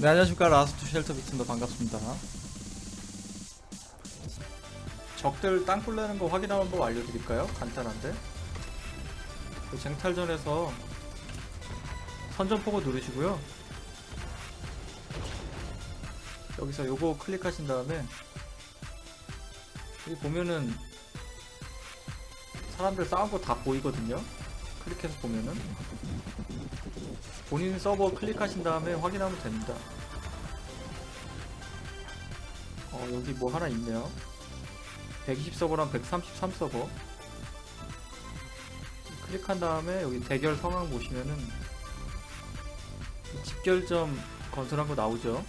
네 안녕하십니까. 라스트 쉘터 비트입니다. 반갑습니다. 적들 땅굴 내는 거 확인하는 법 알려드릴까요? 간단한데. 그 쟁탈전에서 선전포고 누르시고요. 여기서 요거 클릭하신 다음에 여기 보면은 사람들 싸운 거 다 보이거든요. 클릭해서 보면은 본인 서버 클릭하신 다음에 확인하면 됩니다. 어, 여기 뭐 하나 있네요. 120 서버랑 133 서버. 클릭한 다음에 여기 대결 상황 보시면은 집결점 건설한 거 나오죠.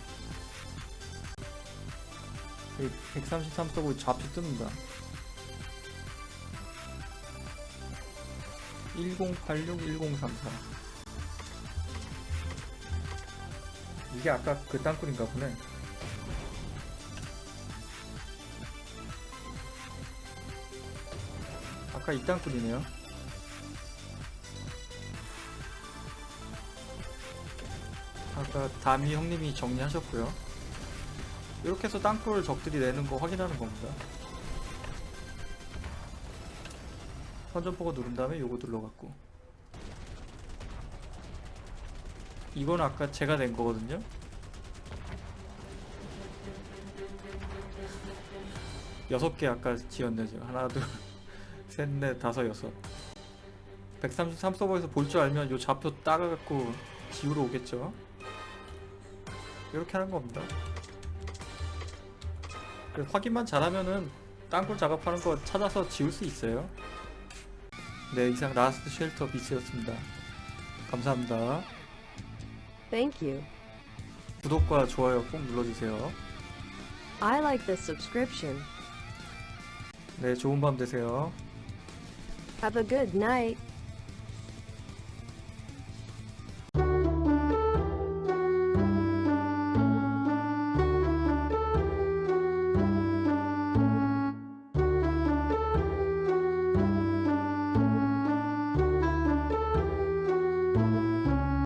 133 서버 좌표 뜹니다. 1086 1034 이게 아까 그 땅굴인가 보네. 아까 이 땅굴이네요. 아까 담이 형님이 정리하셨고요. 이렇게 해서 땅굴 적들이 내는 거 확인하는 겁니다. 선전포고 누른 다음에 요거 눌러갖고 이건 아까 제가 낸 거거든요. 여섯 개 아까 지었네 지금. 하나 둘셋넷 다섯 여섯. 133 서버에서 볼 줄 알면 요 좌표 따가갖고 지우러 오겠죠? 이렇게 하는 겁니다. 확인만 잘하면은 땅굴 작업하는 거 찾아서 지울 수 있어요. 네 이상 라스트 쉘터 비스였습니다. 감사합니다 Thank you. 구독과 좋아요 꼭 눌러주세요. I like this subscription. 네, 좋은 밤 되세요. Have a good night.